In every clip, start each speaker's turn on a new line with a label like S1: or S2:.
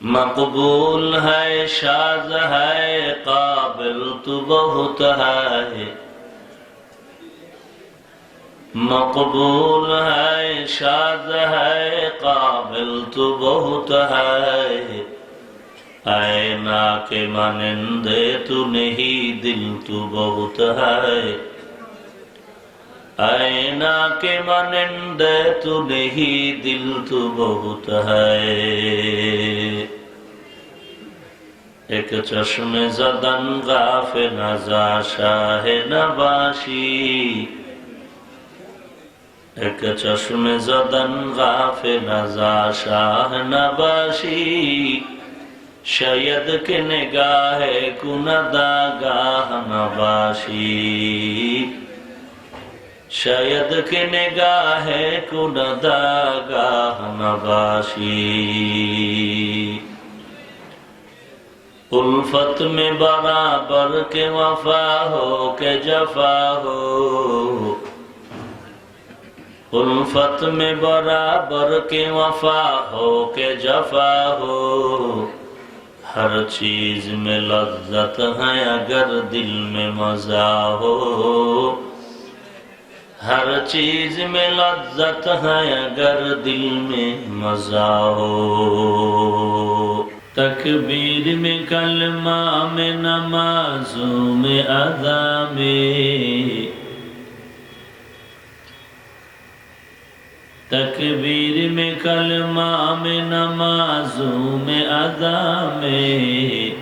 S1: مقبول ہے شاز ہے قابل تو بہت ہے مقبول ہے شاز ہے قابل تو بہت ہے اے نا کے مانندے تو نہیں دل تو بہت ہے ऐना के मानिंदे तू नहीं दिल तू बहुत है एक चश्मे जदन गाफे नजा शाह नबाशी एक चश्मे जदन गाफे नजा शाह नबाशी शयद के निगाह कुनदा गाह नबाशी शयद के निगाह कुनदा गाह नबाशी उल्फत में बराबर के वफा हो के जफा हो। उल्फत में बराबर के वफा हो के जफा हो। हर चीज़ में लज्जत है अगर दिल में मज़ा हो। हर चीज़ में लज्जत है अगर दिल में मज़ा हो। तकबीर में कलमा में नमाजों में अदा में। तकबीर में कलमा में नमाजों में अदा में।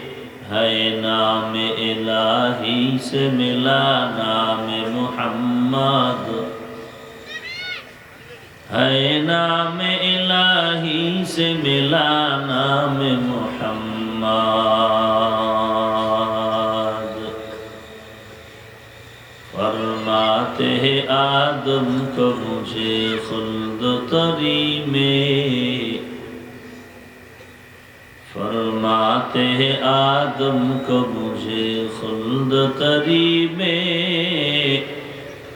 S1: है नाम इलाही से मिला नाम मोहम्मद है नाम इलाही से मिला नाम मोहम्मद फरमाते हैं आदम को मुझे खुल्द तरी में फरमाते हैं आदम को मुझे खुल्द तरी में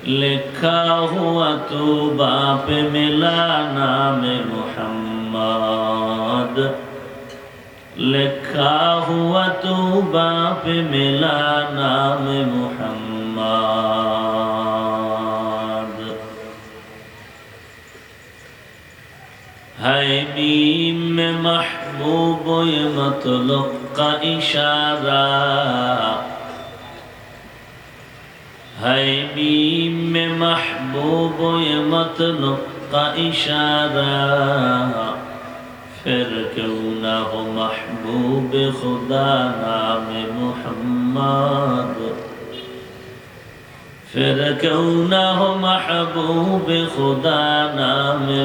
S1: लिखा हुआ तो बाप मिला नाम मोहम्मद लिखा हुआ तो बाप मिला नाम मोहम्मद হায় মিম মাহবুব মতলব কা ইশারা। হায় মিম মাহবুব মতলব কা ইশারা। ফির কেউ না হো মাহবুব খুদা নামে মুহাম্মদ। ফির কেউ না হো মাহবুব খুদা নামে